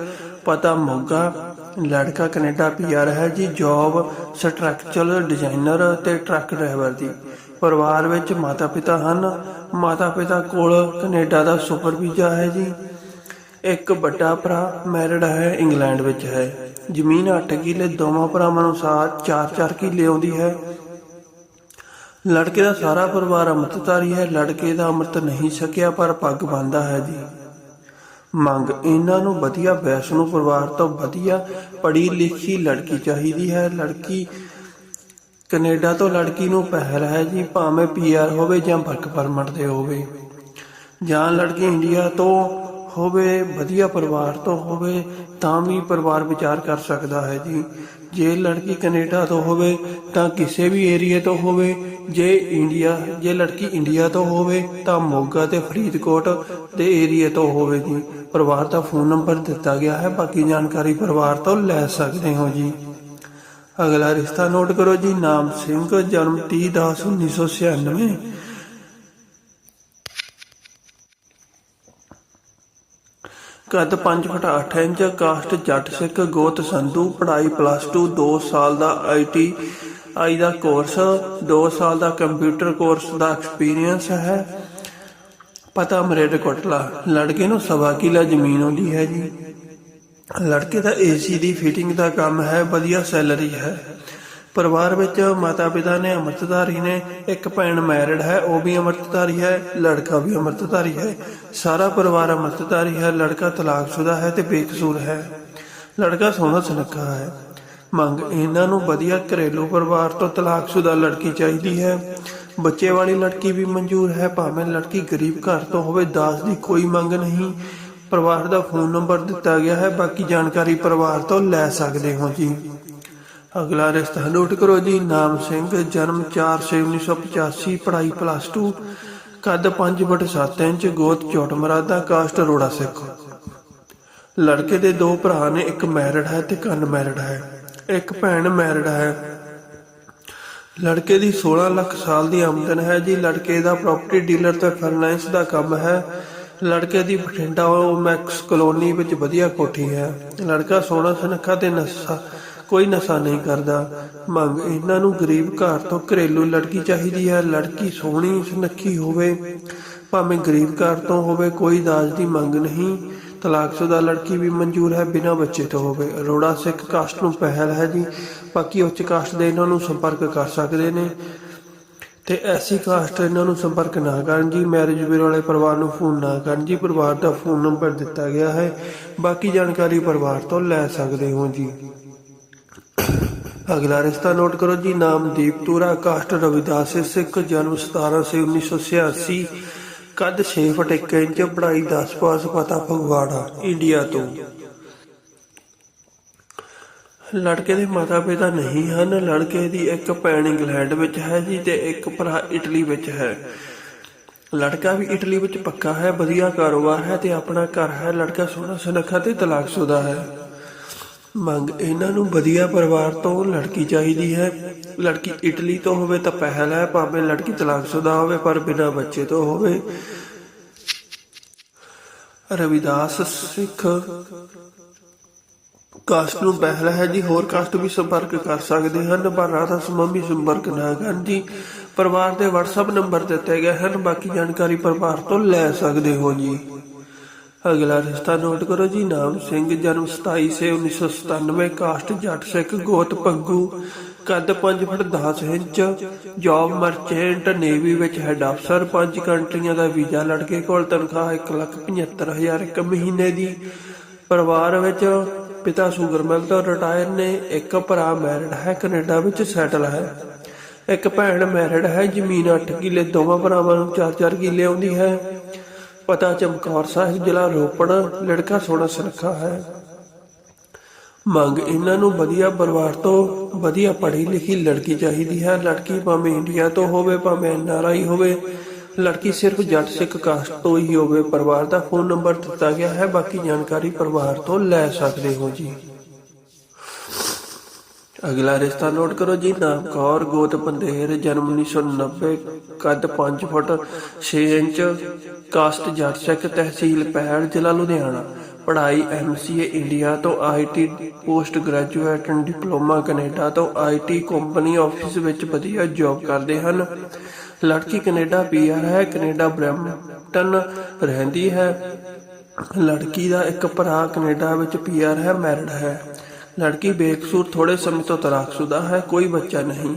S1: ਪਤਾ ਮੋਗਾ, ਲੜਕਾ ਕੈਨੇਡਾ ਪੀਆਰ ਹੈ ਜੀ, ਜੌਬ ਸਟਰਕਚਰਲ ਡਿਜ਼ਾਈਨਰ ਤੇ ਟਰੱਕ ਡਰਾਈਵਰ ਦੀ ਪਰਿਵਾਰ ਵਿੱਚ ਮਾਤਾ ਪਿਤਾ ਹਨ। ਮਾਤਾ ਪਿਤਾ ਕੋਲ ਕੈਨੇਡਾ ਦਾ ਸੁਪਰ ਵੀਜ਼ਾ ਹੈ ਜੀ। ਇੱਕ ਵੱਡਾ ਭਰਾ ਮੈਰਿਡ ਹੈ, ਇੰਗਲੈਂਡ ਵਿੱਚ ਹੈ। ਜ਼ਮੀਨ 8 ਕਿੱਲੇ, ਦੋਵਾਂ ਭਰਾਵਾਂ ਨੂੰ 4-4 ਕਿੱਲੇ ਆਉਂਦੀ ਹੈ। ਲੜਕੇ ਦਾ ਸਾਰਾ ਪਰਿਵਾਰ ਅੰਮ੍ਰਿਤਧਾਰੀ ਹੈ। ਲੜਕੇ ਦਾ ਅੰਮ੍ਰਿਤ ਨਹੀਂ ਸਕਿਆ ਪਰ ਪੱਗ ਬੰਨ੍ਹਦਾ ਹੈ ਜੀ। ਮੰਗ ਇਹਨਾਂ ਨੂੰ ਵਧੀਆ, ਵੈਸ਼ਨੂ ਪਰਿਵਾਰ ਤੋਂ ਵਧੀਆ ਪੜ੍ਹੀ ਲਿਖੀ ਲੜਕੀ ਚਾਹੀਦੀ ਹੈ। ਲੜਕੀ ਕੈਨੇਡਾ ਤੋਂ ਲੜਕੀ ਨੂੰ ਪਹਿਲ ਹੈ ਜੀ, ਭਾਵੇਂ ਪੀਆਰ ਹੋਵੇ ਜਾਂ ਵਰਕ ਪਰਮਿਟ ਤੇ ਹੋਵੇ। ਜਾਂ ਲੜਕੀ ਇੰਡੀਆ ਤੋਂ ਹੋਵੇ, ਵਧੀਆ ਪਰਿਵਾਰ ਤੋਂ ਹੋਵੇ, ਤਾਂ ਵੀ ਪਰਿਵਾਰ ਵਿਚਾਰ ਕਰ ਸਕਦਾ ਹੈ ਜੀ। ਜੇ ਲੜਕੀ ਕੈਨੇਡਾ ਤੋਂ ਹੋਵੇ, ਤਾਂ ਕਿਸੇ ਵੀ ਏਰੀਏ ਤੋਂ ਹੋਵੇ, ਜੇ ਇੰਡੀਆ, ਜੇ ਲੜਕੀ ਇੰਡੀਆ ਤੋਂ ਹੋਵੇ, ਤਾਂ ਮੋਗਾ ਤੇ ਫਰੀਦਕੋਟ ਦੇ ਏਰੀਏ ਤੋਂ ਹੋਵੇ ਜੀ। ਪਰਿਵਾਰ ਦਾ ਫੋਨ ਨੰਬਰ ਦਿੱਤਾ ਗਿਆ ਹੈ, ਬਾਕੀ ਜਾਣਕਾਰੀ ਪਰਿਵਾਰ ਤੋਂ ਲੈ ਸਕਦੇ ਹੋ ਜੀ। ਅਗਲਾ ਰਿਸ਼ਤਾ ਨੋਟ ਕਰੋ ਜੀ, ਨਾਮ ਸਿੰਘ, ਜਨਮ 30 10 1996 ਕੱਦ 5 ਫੁੱਟ 8 ਇੰਚ, ਕਾਸਟ ਜੱਟ ਸਿੱਖ, ਗੋਤ ਸੰਧੂ, ਪੜ੍ਹਾਈ ਪਲੱਸ 2 2 ਸਾਲ ਦਾ ਆਈਟੀ ਆਈ ਦਾ ਕੋਰਸ 2 ਸਾਲ ਦਾ ਕੰਪਿਊਟਰ ਕੋਰਸ ਦਾ ਐਕਸਪੀਰੀਅੰਸ ਹੈ। ਪਤਾ ਮਰੇਡ ਕੋਟਲਾ, ਲੜਕੇ ਨੂੰ ਸਵਾ ਕਿਲਾ ਜ਼ਮੀਨ ਆਉਂਦੀ ਹੈ ਜੀ। ਲੜਕੇ ਦਾ ਏਸੀ ਦੀ ਫਿਟਿੰਗ ਦਾ ਕੰਮ ਹੈ, ਵਧੀਆ ਸੈਲਰੀ ਹੈ। ਪਰਿਵਾਰ ਵਿੱਚ ਮਾਤਾ ਪਿਤਾ ਨੇ ਅੰਮ੍ਰਿਤਧਾਰੀ ਨੇ, ਇੱਕ ਭੈਣ ਮੈਰਿਡ ਹੈ, ਉਹ ਵੀ ਅੰਮ੍ਰਿਤਧਾਰੀ ਹੈ, ਲੜਕਾ ਵੀ ਅੰਮ੍ਰਿਤਧਾਰੀ ਹੈ। ਸਾਰਾ ਪਰਿਵਾਰ ਅੰਮ੍ਰਿਤਧਾਰੀ ਹੈ, ਲੜਕਾ ਤਲਾਕਸ਼ੁਦਾ ਹੈ ਤੇ ਬੇਕਸੂਰ ਹੈ। ਲੜਕਾ ਸੋਹਣਾ ਸੁਨੱਖਾ ਹੈ। ਮੰਗ, ਇਹਨਾਂ ਨੂੰ ਵਧੀਆ ਘਰੇਲੂ ਪਰਿਵਾਰ ਤੋਂ ਤਲਾਕਸ਼ੁਦਾ ਲੜਕੀ ਚਾਹੀਦੀ ਹੈ। ਬੱਚੇ ਵਾਲੀ ਲੜਕੀ ਵੀ ਮਨਜ਼ੂਰ ਹੈ, ਭਾਵੇਂ ਲੜਕੀ ਗਰੀਬ ਘਰ ਤੋਂ ਹੋਵੇ, ਦਾਸ ਦੀ ਕੋਈ ਮੰਗ ਨਹੀਂ। ਪਰਿਵਾਰ ਦਾ ਫੋਨ ਨੰਬਰ ਦਿੱਤਾ ਗਿਆ ਹੈ, ਬਾਕੀ ਜਾਣਕਾਰੀ ਪਰਿਵਾਰ ਤੋਂ ਲੈ ਸਕਦੇ ਹੋ ਜੀ। ਅਗਲਾ ਰਿਸ਼ਤਾ ਨੋਟ ਕਰੋ ਜੀ, ਨਾਮ ਸਿੰਘ, ਜਨਮ 4/1985 ਪੜ੍ਹਾਈ ਪਲੱਸ 2 ਕੱਦ 5 ਫੁੱਟ 7 ਇੰਚ, ਗੋਤ ਚੋਟ ਮਰਾਦਾ, ਕਾਸਟ ਰੋੜਾ ਸਿੱਖ। ਲੜਕੇ ਦੇ ਦੋ ਭਰਾ ਨੇ, ਇੱਕ ਮੈਰਿਡ ਹੈ ਤੇ ਕੰਨ ਮੈਰਿਡ ਹੈ। ਇੱਕ ਭੈਣ ਮੈਰਿਡ ਹੈ। ਲੜਕੇ ਦੀ 16 ਲੱਖ ਸਾਲ ਦੀ ਆਮਦਨ ਹੈ ਜੀ। ਲੜਕੇ ਦਾ ਪ੍ਰਾਪਰਟੀ ਡੀਲਰ ਤੇ ਫਾਈਨੈਂਸ ਦਾ ਕੰਮ ਹੈ। ਲੜਕੇ ਦੀ ਬਠਿੰਡਾ ਮੈਕਸ ਕਲੋਨੀ ਵਿੱਚ ਵਧੀਆ ਕੋਠੀ ਹੈ। ਲੜਕਾ ਸੋਹਣਾ ਸੁਨੱਖਾ ਤੇ ਨਸ਼ਾ ਕੋਈ ਨਸ਼ਾ ਨਹੀਂ ਕਰਦਾ। ਮੰਗ ਇਹਨਾਂ ਨੂੰ ਗਰੀਬ ਘਰ ਤੋਂ ਘਰੇਲੂ ਲੜਕੀ ਚਾਹੀਦੀ ਹੈ। ਲੜਕੀ ਸੋਹਣੀ, ਸੁਨੱਖੀ ਹੋਵੇ, ਭਾਵੇਂ ਗਰੀਬ ਘਰ ਤੋਂ ਹੋਵੇ, ਕੋਈ ਦਾਜ ਦੀ ਮੰਗ ਨਹੀਂ। ਤਲਾਕਸ਼ੁਦਾ ਲੜਕੀ ਵੀ ਮਨਜ਼ੂਰ ਹੈ ਬਿਨਾਂ ਬੱਚੇ ਤੋਂ ਹੋਵੇ। ਅਰੋੜਾ ਸਿੱਖ ਕਾਸਟ ਨੂੰ ਪਹਿਲ ਹੈ ਜੀ। ਬਾਕੀ ਉੱਚ ਕਾਸਟ ਦੇ ਇਹਨਾਂ ਨੂੰ ਸੰਪਰਕ ਕਰ ਸਕਦੇ ਨੇ। ਤੇ ਐਸੀ ਕਾਸਟ ਇਹਨਾਂ ਨੂੰ ਸੰਪਰਕ ਨਾ ਕਰਨ ਜੀ। ਮੈਰਿਜ ਬਿਊਰੋ ਵਾਲੇ ਪਰਿਵਾਰ ਨੂੰ ਫੋਨ ਨਾ ਕਰਨ ਜੀ। ਪਰਿਵਾਰ ਦਾ ਫੋਨ ਨੰਬਰ ਦਿੱਤਾ ਗਿਆ ਹੈ। ਬਾਕੀ ਜਾਣਕਾਰੀ ਪਰਿਵਾਰ ਤੋਂ ਲੈ ਸਕਦੇ ਹੋ ਜੀ। ਅਗਲਾ ਰਿਸ਼ਤਾ ਨੋਟ ਕਰੋ ਜੀ। ਨਾਮ ਦੀਪਤੂਰਾ ਕਾਸਟ ਰਵਿਦਾਸ ਸਿੱਖ, ਜਨਮ 17 ਸੇ 1986 ਕੱਦ 6 ਫੁੱਟ 1 ਇੰਚ, ਪੜ੍ਹਾਈ 10 ਪਾਸ, ਪਤਾ ਫਗਵਾੜਾ, ਇੰਡੀਆ ਤੋਂ। ਲੜਕੇ ਦੇ ਮਾਤਾ ਪਿਤਾ ਨਹੀਂ ਹਨ। ਲੜਕੇ ਦੀ ਇੱਕ ਭੈਣ ਇੰਗਲੈਂਡ ਵਿੱਚ ਹੈ ਜੀ ਤੇ ਇੱਕ ਭਰਾ ਇਟਲੀ ਵਿੱਚ ਹੈ। ਲੜਕਾ ਵੀ ਇਟਲੀ ਵਿੱਚ ਪੱਕਾ ਹੈ, ਵਧੀਆ ਕਾਰੋਬਾਰ ਹੈ ਤੇ ਆਪਣਾ ਘਰ ਹੈ। ਲੜਕਾ ਸੋਹਣਾ ਸੁਨੱਖਾ ਤੇ ਤਲਾਕਸ਼ੁਦਾ ਹੈ। ਮੰਗ ਇਹਨਾਂ ਨੂੰ ਵਧੀਆ ਪਰਿਵਾਰ ਤੋਂ ਲੜਕੀ ਚਾਹੀਦੀ ਹੈ। ਲੜਕੀ ਇਟਲੀ ਤੋਂ ਹੋਵੇ ਤਾਂ ਪਹਿਲ ਹੈ, ਭਾਵੇਂ ਲੜਕੀ ਤਲਾਕਸ਼ੁਦਾ ਹੋਵੇ ਪਰ ਬਿਨਾਂ ਬੱਚੇ ਤੋਂ ਹੋਵੇ। ਰਵਿਦਾਸ ਸਿੱਖ ਕਾਸਟ ਨੂੰ ਪਹਿਲ ਹੈ ਜੀ, ਹੋਰ ਕਾਸਟ ਵੀ ਸੰਪਰਕ ਕਰ ਸਕਦੇ ਹਨ, ਪਰ ਰਾਧਾ ਸਮੂਹ ਸੰਪਰਕ ਨਾ ਕਰਨ ਜੀ। ਪਰਿਵਾਰ ਦੇ WhatsApp ਨੰਬਰ ਦਿੱਤੇ ਗਏ ਹਨ, ਬਾਕੀ ਜਾਣਕਾਰੀ ਪਰਿਵਾਰ ਤੋਂ ਲੈ ਸਕਦੇ ਹੋ ਜੀ। ਅਗਲਾ ਰਿਸ਼ਤਾ ਨੋਟ ਕਰੋ ਜੀ, ਨਾਮ ਸਿੰਘ, ਜਨਮ 27 ਸੇ 1997 ਕਾਸਟ ਜੱਟ ਸਿੱਖ, ਗੋਤ ਪੰਗੂ, ਕੱਦ 5 foot 10 inch, job merchant, navy ਵਿੱਚ ਹੈਡ ਅਫਸਰ ਪੰਜ ਕੰਟਰੀਆਂ ਦਾ ਵੀਜ਼ਾ ਲੜਕੇ ਕੋਲ ਤਨਖਾਹ 175000 ਇੱਕ ਮਹੀਨੇ ਦੀ। ਪਰਿਵਾਰ ਵਿੱਚ ਪਿਤਾ ਸ਼ੂਗਰ ਤੋਂ ਰਿਟਾਇਰ ਨੇ, ਇੱਕ ਭਰਾ ਮੈਰਿਡ ਹੈ, ਕੈਨੇਡਾ ਵਿੱਚ ਸੈਟਲ ਹੈ। ਇੱਕ ਭੈਣ ਮੈਰਿਡ ਹੈ, ਜ਼ਮੀਨ 8 ਕਿੱਲੇ, ਦੋਵਾਂ ਭਰਾਵਾਂ ਨੂੰ 4-4 ਕਿੱਲੇ ਆਉਂਦੀ ਹੈ। ਪਤਾ ਚਮਕੌਰ ਸਾਹਿਬ, ਜ਼ਿਲ੍ਹਾ ਰੋਪੜ, ਲੜਕਾ ਸੋਹਣਾ ਸੁਨੱਖਾ ਹੈ। ਮੰਗ ਇਹਨਾਂ ਨੂੰ ਵਧੀਆ ਪਰਿਵਾਰ ਤੋਂ ਵਧੀਆ ਪੜ੍ਹੀ ਲਿਖੀ ਲੜਕੀ ਚਾਹੀਦੀ ਹੈ। ਲੜਕੀ ਭਾਵੇਂ ਇੰਡੀਆ ਤੋਂ ਹੋਵੇ, ਭਾਵੇਂ ਐਨਆਰਆਈ ਹੋਵੇ ਲੜਕੀ ਸਿਰਫ ਜੱਟ ਸਿੱਖ ਕਾਸਟ ਤੋਂ ਹੀ ਹੋਵੇ, ਪਰਿਵਾਰ ਦਾ ਫੋਨ ਨੰਬਰ ਦਿੱਤਾ ਗਿਆ ਹੈ, ਬਾਕੀ ਜਾਣਕਾਰੀ ਪਰਿਵਾਰ ਤੋਂ ਲੈ ਸਕਦੇ ਹੋ ਜੀ। ਅਗਲਾ ਰਿਸ਼ਤਾ ਨੋਟ ਕਰੋ ਜੀ, ਨਾਮ ਕੌਰ, ਗੋਤ ਪੰਦੇਰ ਜਨਮ 1990 ਕੱਦ 5 ਫੁੱਟ 6 ਇੰਚ ਕਾਸਟ ਜੱਟ ਸਿੱਖ ਤਹਿਸੀਲ ਪਹਿਲ ਜ਼ਿਲ੍ਹਾ ਲੁਧਿਆਣਾ। ਪੜ੍ਹਾਈ ਐਮਸੀਏ ਇੰਡੀਆ ਤੋਂ IT post graduate and diploma Canada ਤੋਂ ਆਈਟੀ ਕੰਪਨੀ ਆਫਿਸ ਵਿੱਚ ਵਧੀਆ ਜੌਬ ਕਰਦੇ ਹਨ। ਲੜਕੀ ਕੈਨੇਡਾ ਪੀਆਰ ਹੈ, ਕੈਨੇਡਾ ਬ੍ਰੈਂਪਟਨ ਰਹਿੰਦੀ ਹੈ। ਲੜਕੀ ਦਾ ਇੱਕ ਭਰਾ ਕੈਨੇਡਾ ਵਿੱਚ ਪੀਆਰ ਹੈ, ਮੈਰਿਡ ਹੈ। ਲੜਕੀ ਬੇਕਸੂਰ ਥੋੜੇ ਸਮੇਂ ਤੋਂ ਤਲਾਕਸ਼ੁਦਾ ਹੈ, ਕੋਈ ਬੱਚਾ ਨਹੀਂ।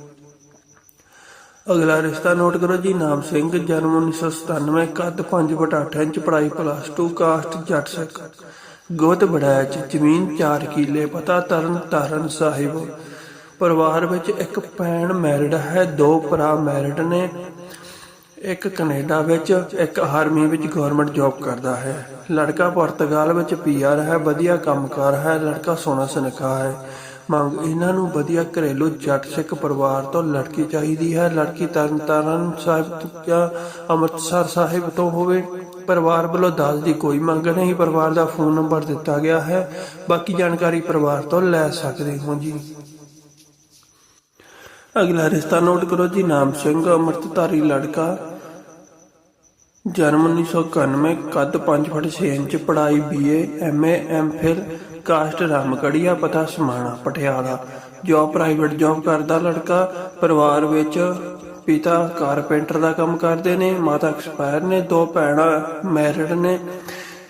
S1: ਅਗਲਾ ਰਿਸ਼ਤਾ ਨੋਟ ਕਰੋ ਜੀ, ਨਾਮ ਸਿੰਘ, ਜਨਮ 1997 ਕੱਦ 5 ਫੁੱਟ 8 ਇੰਚ, ਪੜ੍ਹਾਈ ਪਲੱਸ 2 ਕਾਸਟ ਜੱਟ ਸਿੱਖ ਗੋਤ ਬੜਾਇਚ ਜ਼ਮੀਨ 4 ਕਿੱਲੇ, ਪਤਾ ਤਰਨ ਤਾਰਨ ਸਾਹਿਬ। ਪਰਿਵਾਰ ਵਿੱਚ ਇੱਕ ਭੈਣ ਮੈਰਿਡ ਹੈ, ਦੋ ਭਰਾ ਮੈਰਿਡ ਨੇ। ਇੱਕ ਕੈਨੇਡਾ ਵਿੱਚ, ਇੱਕ ਆਰਮੀ ਵਿੱਚ ਗਵਰਨਮੈਂਟ ਜੌਬ ਕਰਦਾ ਹੈ। ਲੜਕਾ ਪੁਰਤਗਾਲ ਵਿੱਚ ਪੀਆਰ ਹੈ, ਵਧੀਆ ਕੰਮਕਾਰ ਹੈ, ਲੜਕਾ ਸੋਹਣਾ ਸੁਨੱਖਾ ਹੈ। ਮੰਗ ਇਹਨਾਂ ਨੂੰ ਵਧੀਆ ਘਰੇਲੂ ਜੱਟ ਸਿੱਖ ਪਰਿਵਾਰ ਤੋਂ ਲੜਕੀ ਚਾਹੀਦੀ ਹੈ। ਲੜਕੀ ਤਰਨਤਾਰਨ ਸਾਹਿਬ ਜਾਂ ਅੰਮ੍ਰਿਤਸਰ ਸਾਹਿਬ ਤੋਂ ਹੋਵੇ, ਪਰਿਵਾਰ ਵੱਲੋਂ ਦਾਜ ਦੀ ਕੋਈ ਮੰਗ ਨਹੀਂ। ਪਰਿਵਾਰ ਦਾ ਫੋਨ ਨੰਬਰ ਦਿੱਤਾ ਗਿਆ ਹੈ। ਬਾਕੀ ਜਾਣਕਾਰੀ ਪਰਿਵਾਰ ਤੋਂ ਲੈ ਸਕਦੇ ਹੋ ਜੀ। ਅਗਲਾ ਰਿਸ਼ਤਾ ਨੋਟ ਕਰੋ ਜੀ। ਨਾਮ ਸਿੰਘ, ਅੰਮ੍ਰਿਤਧਾਰੀ ਲੜਕਾ। ਜਨਮ 1991 ਕੱਦ 5 ਫੁੱਟ 6 ਇੰਚ, ਪੜ੍ਹਾਈ BA MA MPhil caste Ramgarhia ਪਤਾ Samana Patiala. Job private job ਕਰਦਾ ਲੜਕਾ ਪਰਿਵਾਰ ਵਿੱਚ ਪਿਤਾ ਕਾਰਪੈਂਟਰ ਦਾ ਕੰਮ ਕਰਦੇ ਨੇ, ਮਾਤਾ ਐਕਸਪਾਇਰ ਨੇ, ਦੋ ਭੈਣਾਂ ਮੈਰਿਡ ਨੇ।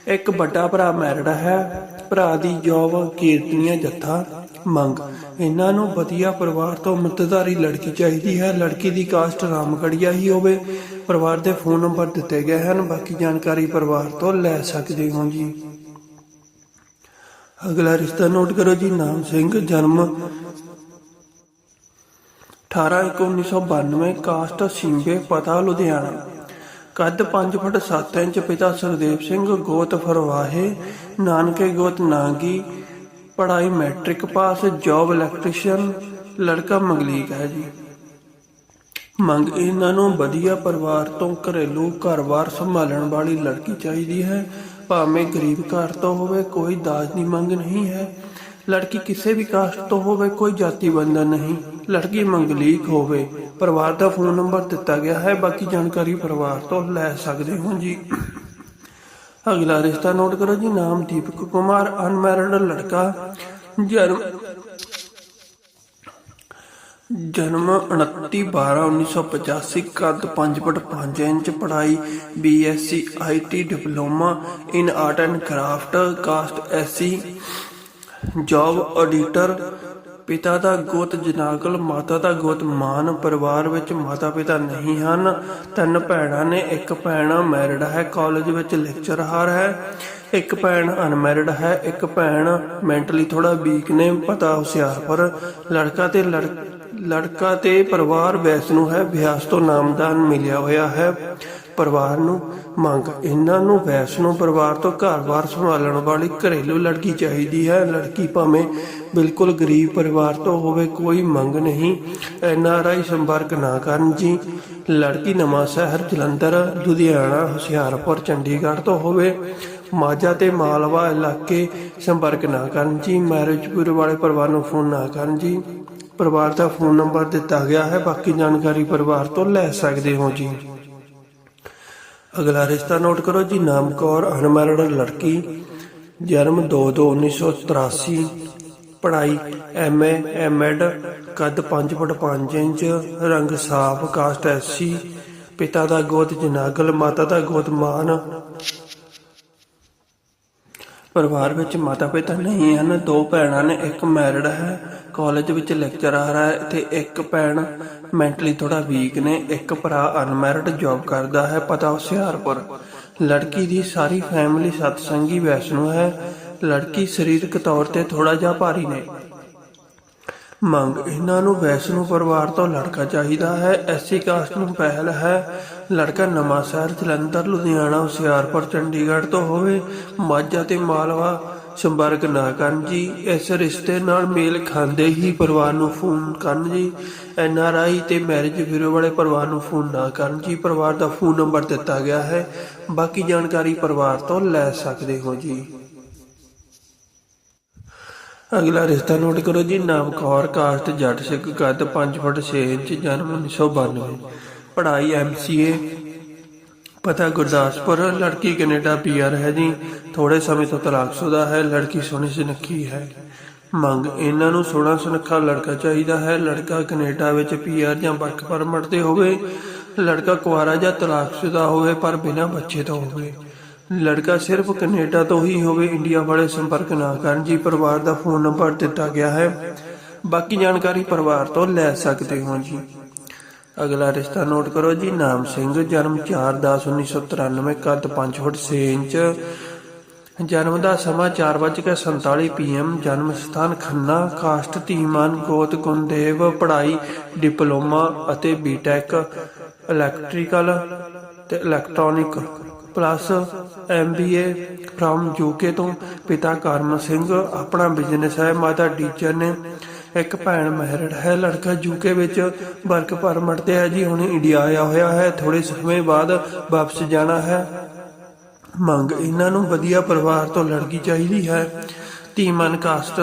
S1: ਇੱਕ ਵੱਡਾ ਭਰਾ ਮੈਰਿਡ ਹੈ, ਭਰਾ ਦੀ ਜੋਬ ਕੀਰਤਨੀਆ ਜੱਥਾ ਮੰਗ। ਇਹਨਾਂ ਨੂੰ ਵਧੀਆ ਪਰਿਵਾਰ ਤੋਂ ਮਤਦਾਰੀ ਲੜਕੀ ਚਾਹੀਦੀ ਹੈ। ਲੜਕੀ ਦੀ ਕਾਸਟ ਰਾਮਗੜੀਆ ਹੀ ਹੋਵੇ, ਪਰਿਵਾਰ ਦੇ ਫੋਨ ਨੰਬਰ ਦਿੱਤੇ ਗਏ ਹਨ। ਬਾਕੀ ਜਾਣਕਾਰੀ ਪਰਿਵਾਰ ਤੋਂ ਲੈ ਸਕਦੇ ਹੋ ਜੀ। ਅਗਲਾ ਰਿਸ਼ਤਾ ਨੋਟ ਕਰੋ ਜੀ, ਨਾਮ ਸਿੰਘ, ਜਨਮ 18/1992 ਕਾਸਟ ਸਿੰਬੇ, ਪਤਾ ਲੁਧਿਆਣਾ। ਕੱਦ 5 ਫੁੱਟ 7 ਇੰਚ ਪਿਤਾ ਸੁਖਦੇਵ ਸਿੰਘ, ਗੋਤ ਫਰਵਾਹੇ, ਨਾਨਕੇ ਗੋਤ ਨਾਂਗੀ, ਪੜ੍ਹਾਈ ਮੈਟ੍ਰਿਕ ਪਾਸ, ਜੌਬ ਇਲੈਕਟ੍ਰੀਸ਼ੀਅਨ, ਲੜਕਾ ਮੰਗਲੀਕ ਹੈ ਜੀ। ਮੰਗ ਇਹਨਾਂ ਨੂੰ ਵਧੀਆ ਪਰਿਵਾਰ ਤੋਂ ਘਰੇਲੂ ਘਰ-ਬਾਰ ਸੰਭਾਲਣ ਵਾਲੀ ਲੜਕੀ ਚਾਹੀਦੀ ਹੈ। ਭਾਵੇਂ ਗਰੀਬ ਘਰ ਤੋਂ ਹੋਵੇ, ਕੋਈ ਦਾਜ ਦੀ ਮੰਗ ਨਹੀਂ ਹੈ। ਲੜਕੀ ਕਿਸੇ ਵੀ ਕਾਸਟ ਤੋਂ ਹੋਵੇ, ਕੋਈ ਜਾਤੀ ਬੰਧਨ ਨਹੀਂ। ਲੜਕੀ ਮੰਗਲੀਕ ਹੋਵੇ। ਪਰਿਵਾਰ ਦਾ ਫੋਨ ਨੰਬਰ ਦਿੱਤਾ ਗਿਆ ਹੈ। ਬਾਕੀ ਜਾਣਕਾਰੀ ਪਰਿਵਾਰ ਤੋਂ ਲੈ ਸਕਦੇ ਹੋ ਜੀ। ਅਗਲਾ ਰਿਸ਼ਤਾ ਨੋਟ ਕਰੋ ਜੀ। ਨਾਮ ਦੀਪਕ ਕੁਮਾਰ, ਅਨਮੈਰਿਡ ਲੜਕਾ, ਜਨਮ ਜਨਮ 29 12 1985 ਕੱਦ 5 ਫੁੱਟ 5 ਇੰਚ, ਪੜ੍ਹਾਈ BSc IT diploma in art and craft, caste SC job auditor ਪਿਤਾ ਦਾ ਗੋਤ ਜਨਾਗਲ, ਮਾਤਾ ਦਾ ਗੋਤ ਮਾਨ, ਪਰਿਵਾਰ ਵਿੱਚ ਮਾਤਾ ਪਿਤਾ ਨਹੀਂ ਹਨ, ਤਿੰਨ ਭੈਣਾਂ ਨੇ, ਇੱਕ ਭੈਣ ਮੈਰਿਡ ਹੈ ਕਾਲਜ ਵਿੱਚ ਲੈਕਚਰਹਾਰ ਹੈ, ਇੱਕ ਭੈਣ ਅਨਮੈਰਿਡ ਹੈ, ਇੱਕ ਭੈਣ ਮੈਂਟਲੀ ਥੋੜਾ ਵੀਕ ਨੇ, ਪਤਾ ਹੁਸ਼ਿਆਰਪੁਰ, ਲੜਕਾ ਤੇ ਲੜ- ਲੜਕਾ ਤੇ ਪਰਿਵਾਰ ਵੈਸਨੂੰ ਹੈ ਵਿਆਸ ਤੋਂ ਨਾਮਦਾਨ ਮਿਲਿਆ ਹੋਇਆ ਹੈ। ਪਰਿਵਾਰ ਨੂੰ ਮੰਗ, ਇਹਨਾਂ ਨੂੰ ਵੈਸ਼ਨੋ ਪਰਿਵਾਰ ਤੋਂ ਘਰ-ਬਾਰ ਸੰਭਾਲਣ ਵਾਲੀ ਘਰੇਲੂ ਲੜਕੀ ਚਾਹੀਦੀ ਹੈ। ਲੜਕੀ ਭਾਵੇਂ ਬਿਲਕੁਲ ਗਰੀਬ ਪਰਿਵਾਰ ਤੋਂ ਹੋਵੇ, ਕੋਈ ਮੰਗ ਨਹੀਂ। ਐਨ ਆਰ ਆਈ ਸੰਪਰਕ ਨਾ ਕਰਨ ਜੀ। ਲੜਕੀ ਨਵਾਂ ਸ਼ਹਿਰ ਜਲੰਧਰ, ਲੁਧਿਆਣਾ, ਹੁਸ਼ਿਆਰਪੁਰ, ਚੰਡੀਗੜ੍ਹ ਤੋਂ ਹੋਵੇ। ਮਾਝਾ ਤੇ ਮਾਲਵਾ ਇਲਾਕੇ ਸੰਪਰਕ ਨਾ ਕਰਨ ਜੀ। ਮੈਰਿਜ ਬਿਊਰੋ ਵਾਲੇ ਪਰਿਵਾਰ ਨੂੰ ਫੋਨ ਨਾ ਕਰਨ ਜੀ। ਪਰਿਵਾਰ ਦਾ ਫੋਨ ਨੰਬਰ ਦਿੱਤਾ ਗਿਆ ਹੈ। ਬਾਕੀ ਜਾਣਕਾਰੀ ਪਰਿਵਾਰ ਤੋਂ ਲੈ ਸਕਦੇ ਹੋ ਜੀ। ਅਗਲਾ ਰਿਸ਼ਤਾ ਨੋਟ ਕਰੋ ਜੀ। ਨਾਮ ਕੌਰ ਅਨਮੈਰਿਡ ਲੜਕੀ, ਜਨਮ 2/2/1983 ਪੜ੍ਹਾਈ ਐਮਏ ਐਮਐਡ ਕੱਦ 5 ਫੁੱਟ 5 ਇੰਚ, ਰੰਗ ਸਾਫ਼, ਕਾਸਟ ਐਸਸੀ। ਪਿਤਾ ਦਾ ਗੋਤ ਜਨਾਗਲ, ਮਾਤਾ ਦਾ ਗੋਤ ਮਾਨ। ਪਰਿਵਾਰ ਵਿੱਚ ਮਾਤਾ ਪਿਤਾ ਨਹੀਂ ਹਨ। ਦੋ ਭੈਣਾਂ ਨੇ, ਇੱਕ ਮੈਰਿਡ ਹੈ। ਕਾਲਜ ਵਿੱਚ ਲੈਕਚਰਰ ਹੈ। ਤੇ ਇੱਕ ਭੈਣ ਮੈਂਟਲੀ ਥੋੜਾ ਵੀਕ ਨੇ, ਇੱਕ ਭਰਾ ਅਨਮੈਰਿਡ ਜੌਬ ਕਰਦਾ ਹੈ ਪਤਾ ਹੁਸ਼ਿਆਰਪੁਰ। ਲੜਕੀ ਦੀ ਸਾਰੀ ਫੈਮਿਲੀ ਸਤਸੰਗੀ ਵੈਸ਼ਨੂ ਹੈ। ਲੜਕੀ ਸਰੀਰਕ ਤੌਰ ਤੇ ਥੋੜਾ ਜਿਹਾ ਭਾਰੀ ਨੇ। ਮੰਗ, ਇਹਨਾਂ ਨੂੰ ਵੈਸ਼ਨੂ ਪਰਿਵਾਰ ਤੋਂ ਲੜਕਾ ਚਾਹੀਦਾ ਹੈ। ਐਸੀ ਕਾਸਟ ਨੂੰ ਪਹਿਲ ਹੈ। ਲੜਕਾ ਨਵਾਂ ਸ਼ਹਿਰ ਜਲੰਧਰ, ਲੁਧਿਆਣਾ, ਹੁਸ਼ਿਆਰਪੁਰ, ਚੰਡੀਗੜ੍ਹ ਤੋਂ ਹੋਵੇ, ਮਾਝਾ ਤੇ ਮਾਲਵਾ। ਸੰਪਰਕ ਨਾ ਕਰਨ ਜੀ। ਇਸ ਰਿਸ਼ਤੇ ਨਾਲ ਮੇਲ ਖਾਂਦੇ ਹੀ ਪਰਿਵਾਰ ਨੂੰ ਫੋਨ ਕਰਨ ਜੀ। ਐਨ ਆਰ ਆਈ ਤੇ ਮੈਰਿਜ ਬਿਊਰੋ ਵਾਲੇ ਪਰਿਵਾਰ ਨੂੰ ਫੋਨ ਨਾ ਕਰਨ ਜੀ। ਪਰਿਵਾਰ ਦਾ ਫੋਨ ਨੰਬਰ ਦਿੱਤਾ ਗਿਆ ਹੈ। ਬਾਕੀ ਜਾਣਕਾਰੀ ਪਰਿਵਾਰ ਤੋਂ ਲੈ ਸਕਦੇ ਹੋ ਜੀ। ਅਗਲਾ ਰਿਸ਼ਤਾ ਨੋਟ ਕਰੋ ਜੀ। ਨਾਮ ਕੌਰ, ਕਾਸਟ, ਜੱਟ ਸਿੱਖ, ਕੱਦ 5 ਫੁੱਟ 6 ਇੰਚ, ਜਨਮ 1992 ਪੜ੍ਹਾਈ ਐਮਸੀਏ ਪਤਾ ਗੁਰਦਾਸਪੁਰ, ਲੜਕੀ ਕੈਨੇਡਾ ਪੀਆਰ ਹੈ ਜੀ। ਥੋੜੇ ਸਮੇਂ ਤੋਂ ਤਲਾਕਸ਼ੁਦਾ ਹੈ, ਲੜਕੀ ਸੋਹਣੀ ਸੁਨੱਖੀ ਹੈ। ਮੰਗ ਇਹਨਾਂ ਨੂੰ ਸੋਹਣਾ ਸੁਨੱਖਾ ਲੜਕਾ ਚਾਹੀਦਾ ਹੈ। ਲੜਕਾ ਕੈਨੇਡਾ ਵਿੱਚ ਪੀਆਰ ਜਾਂ ਵਰਕ ਪਰਮਿਟ ਤੇ ਹੋਵੇ, ਲੜਕਾ ਕੁਆਰਾ ਜਾਂ ਤਲਾਕਸ਼ੁਦਾ ਹੋਵੇ, ਪਰ ਬਿਨਾਂ ਬੱਚੇ ਤੋਂ ਹੋਵੇ। ਲੜਕਾ ਸਿਰਫ ਕੈਨੇਡਾ ਤੋਂ ਹੀ ਹੋਵੇ, ਇੰਡੀਆ ਵਾਲੇ ਸੰਪਰਕ ਨਾ ਕਰਨ ਜੀ, ਪਰਿਵਾਰ ਦਾ ਫੋਨ ਨੰਬਰ ਦਿੱਤਾ ਗਿਆ ਹੈ। ਬਾਕੀ ਜਾਣਕਾਰੀ ਪਰਿਵਾਰ ਤੋਂ ਲੈ ਸਕਦੇ ਹੋ ਜੀ। ਅਗਲਾ ਰਿਸ਼ਤਾ ਨੋਟ ਕਰੋ ਜੀ, ਨਾਮ ਸਿੰਘ, ਜਨਮ 4/10/1993 ਕੱਦ 5 ਫੁੱਟ 6 ਇੰਚ। ਜਨਮ ਦਾ ਸਮਾਂ 4:47 ਪੀਐਮ ਜਨਮ ਸਥਾਨ ਖੰਨਾ, ਕਾਸਟ, ਧੀਮਾਨ, ਗੋਤ ਗੁੰਦੇਵ ਪੜ੍ਹਾਈ, ਡਿਪਲੋਮਾ ਅਤੇ ਬੀਟੈਕ ਇਲੈਕਟ੍ਰੀਕਲ ਤੇ electronic plus MBA from UK ਤੋਂ। ਪਿਤਾ ਕਰਮ ਸਿੰਘ, ਆਪਣਾ ਬਿਜ਼ਨਸ ਹੈ, ਮਾਤਾ ਟੀਚਰ ਨੇ ਇੱਕ ਭੈਣ ਮੈਰਿਡ ਹੈ, ਲੜਕਾ ਯੂਕੇ ਵਿੱਚ ਵਰਕ ਪਰਮਿਟ ਤੇ ਹੈ ਜੀ, ਹੁਣ ਇੰਡੀਆ ਆਇਆ ਹੋਇਆ ਹੈ ਥੋੜੇ ਸਮੇਂ ਬਾਅਦ ਵਾਪਸ ਜਾਣਾ ਹੈ। ਮੰਗ ਇਹਨਾਂ ਨੂੰ ਵਧੀਆ ਪਰਿਵਾਰ ਤੋਂ ਲੜਕੀ ਚਾਹੀਦੀ ਹੈ। ਧੀਮਨ ਕਾਸਟ,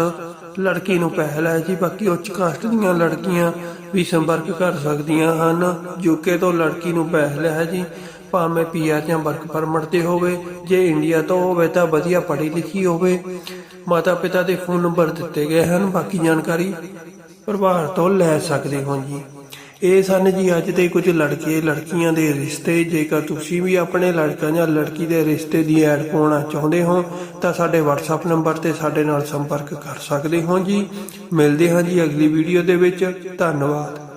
S1: ਲੜਕੀ ਨੂੰ ਪਹਿਲ ਹੈ ਜੀ, ਬਾਕੀ ਉੱਚ ਕਾਸਟ ਦੀਆਂ ਲੜਕੀਆਂ ਵੀ ਸੰਪਰਕ ਕਰ ਸਕਦੀਆਂ ਹਨ। ਯੂਕੇ ਤੋਂ ਲੜਕੀ ਨੂੰ ਪਹਿਲ ਹੈ ਜੀ। ਭਾਵੇਂ ਪੀਆਰ ਜਾਂ ਵਰਕ ਪਰਮਿਟ ਤੇ ਹੋਵੇ, ਜੇ ਇੰਡੀਆ ਤੋਂ ਹੋਵੇ ਤਾਂ ਵਧੀਆ ਪੜ੍ਹੀ ਲਿਖੀ ਹੋਵੇ। ਮਾਤਾ ਪਿਤਾ ਦੇ ਫੋਨ ਨੰਬਰ ਦਿੱਤੇ ਗਏ ਹਨ, ਬਾਕੀ ਜਾਣਕਾਰੀ ਪਰਿਵਾਰ ਤੋਂ ਲੈ ਸਕਦੇ ਹੋ ਜੀ। ਇਹ ਸਨ ਜੀ ਅੱਜ ਦੇ ਕੁਝ ਲੜਕੇ, ਲੜਕੀਆਂ ਦੇ ਰਿਸ਼ਤੇ। ਜੇਕਰ ਤੁਸੀਂ ਵੀ ਆਪਣੇ ਲੜਕਾ ਜਾਂ ਲੜਕੀ ਦੇ ਰਿਸ਼ਤੇ ਦੀ ਐਡ ਪਾਉਣਾ ਚਾਹੁੰਦੇ ਹੋ, ਤਾਂ ਸਾਡੇ WhatsApp ਨੰਬਰ ਤੇ ਸਾਡੇ ਨਾਲ ਸੰਪਰਕ ਕਰ ਸਕਦੇ ਹੋ ਜੀ। ਮਿਲਦੇ ਹਾਂ ਜੀ ਅਗਲੀ ਵੀਡੀਓ ਦੇ ਵਿੱਚ। ਧੰਨਵਾਦ।